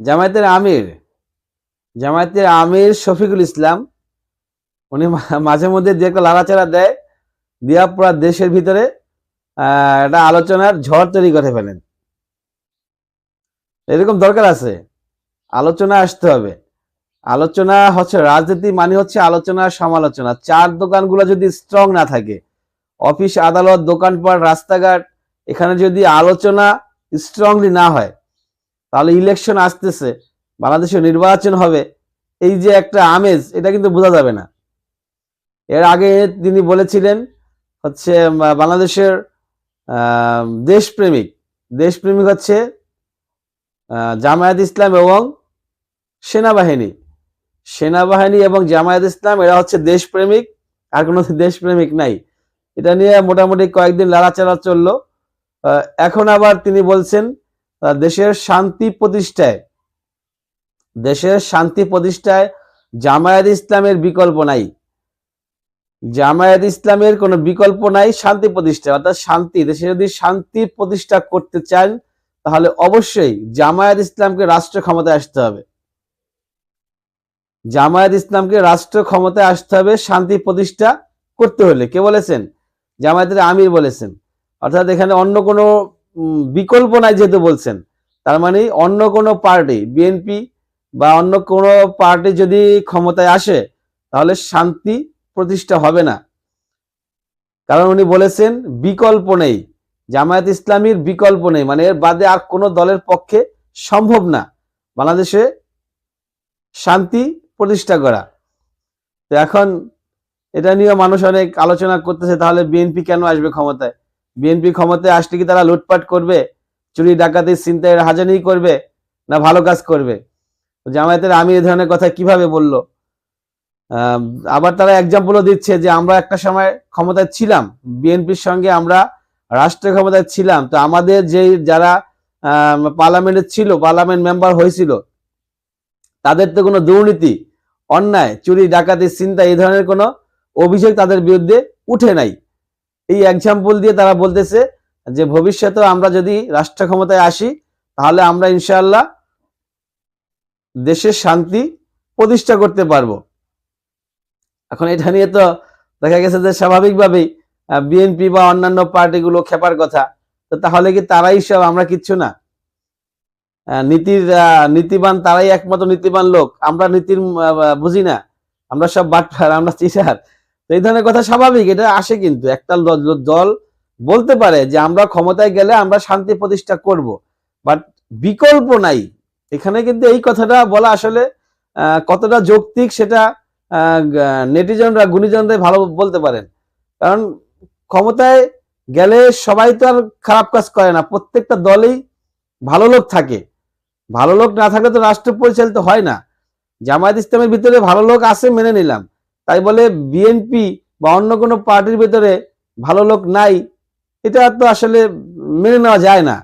জামায়াতের আমির জামায়াতের আমির শফিকুল ইসলাম, উনি মাঝে মধ্যে দু একটা লাড়াচাড়া দেয়, দিয়া পুরা দেশের ভিতরে একটা আলোচনার ঝড় তৈরি করে ফেলেন। এরকম দরকার আছে। আলোচনা আসতে হবে। আলোচনা হচ্ছে রাজনীতি মানে হচ্ছে আলোচনা সমালোচনা। চার দোকানগুলো যদি স্ট্রং না থাকে, অফিস, আদালত, দোকানপাট, রাস্তাঘাট, এখানে যদি আলোচনা স্ট্রংলি না হয় তাহলে ইলেকশন আসতেছে, বাংলাদেশে নির্বাচন হবে, এই যে একটা আমেজ, এটা কিন্তু বোঝা যাবে না। এর আগে তিনি বলেছিলেন হচ্ছে বাংলাদেশের দেশপ্রেমিক দেশপ্রেমিক হচ্ছে জামায়াত ইসলাম এবং সেনাবাহিনী। সেনাবাহিনী এবং জামায়াত ইসলাম, এরা হচ্ছে দেশপ্রেমিক, আর কোনো দেশপ্রেমিক নাই। এটা নিয়ে মোটামুটি কয়েকদিন লাড়াচাড়া চলল। এখন আবার তিনি বলছেন দেশের শান্তি প্রতিষ্ঠায়, দেশের শান্তি প্রতিষ্ঠায় জামায়াত ইসলামের বিকল্প নাই। জামায়াত ইসলামের কোনো বিকল্প নাই শান্তি প্রতিষ্ঠা অর্থাৎ শান্তি, দেশে যদি শান্তি প্রতিষ্ঠা করতে চান, তাহলে অবশ্যই জামায়াত ইসলামকে রাষ্ট্র ক্ষমতায় আসতে হবে। জামায়াত ইসলামকে রাষ্ট্র ক্ষমতায় আসতে হবে, শান্তি প্রতিষ্ঠা করতে হলে। কে বলেছেন? জামায়াতের আমির বলেছেন। অর্থাৎ এখানে অন্য কোনো বিকল্প নাই যেহেতু বলছেন। তার মানে অন্য কোনো পার্টি বিএনপি বা অন্য কোনো পার্টি যদি ক্ষমতায় আসে, তাহলে শান্তি প্রতিষ্ঠা হবে না। কারণ উনি বলেছেন, বিকল্প নেই। জামায়াত ইসলামীর বিকল্প নেই। মানে এর বাদে আর কোনো দলের পক্ষে সম্ভব না বাংলাদেশে শান্তি প্রতিষ্ঠা করা। তো এখন এটা নিয়ে মানুষ অনেক আলোচনা করতেছে, তাহলে বিএনপি কেন আসবে ক্ষমতায়? বিএনপি ক্ষমতায় আসলে কি তারা লুটপাট করবে? চুরি ডাকাতি চিন্তায় হাজানি করবে না ভালো কাজ করবে? জামায়াতের আমি এই ধরনের কথা কীভাবে বলল? আবার তারা এক্সাম্পলও দিচ্ছে যে আমরা একটা সময় ক্ষমতায় ছিলাম, বিএনপির সঙ্গে আমরা রাষ্ট্র ক্ষমতায় ছিলাম। তো আমাদের যেই যারা পার্লামেন্টে ছিল, পার্লামেন্ট মেম্বার হয়েছিল, তাদের তো কোনো দুর্নীতি, অন্যায়, চুরি ডাকাতি চিন্তা এই ধরনের কোনো অভিযোগ তাদের বিরুদ্ধে উঠে নাই। এই এক্সাম্পল দিয়ে তারা বলতেছে যে ভবিষ্যতে আমরা যদি রাষ্ট্র ক্ষমতায় আসি, তাহলে আমরা ইনশাআল্লাহ দেশের শান্তি প্রতিষ্ঠা করতে পারব। এখন এটা নিয়ে তো দেখা গেছে যে স্বাভাবিকভাবেই বিএনপি বা অন্যান্য পার্টিগুলো খেপার কথা। তো তাহলে কি তারাই সব, আমরা কিচ্ছু না? নীতির নীতিবান তারাই একমাত্র নীতিবান লোক। আমরা নীতির বুঝি না। আমরা সব বাটফার আমরা চিটার। তো এই ধরনের কথা স্বাভাবিক, এটা আসে কিন্তু। একটা দল বলতে পারে যে আমরা ক্ষমতায় গেলে আমরা শান্তি প্রতিষ্ঠা করব। বাট বিকল্প নাই। এখানে কিন্তু এই কথাটা বলা আসলে কতটা যৌক্তিক সেটা নেটিজনরা গুণীজনরাই ভালো বলতে পারেন। কারণ ক্ষমতায় গেলে সবাই তো আর খারাপ কাজ করে না। প্রত্যেকটা দলেই ভালো লোক থাকে। ভালো লোক না থাকলে তো রাষ্ট্র পরিচালিত হয় না। জামায়াত ইসলামের ভিতরে ভালো লোক আছে, মেনে নিলাম। তাই বলে বিএনপি বা অন্য কোনো পার্টির ভেতরে ভালো লোক নাই, এটা তো আসলে মেনে নেওয়া যায় না।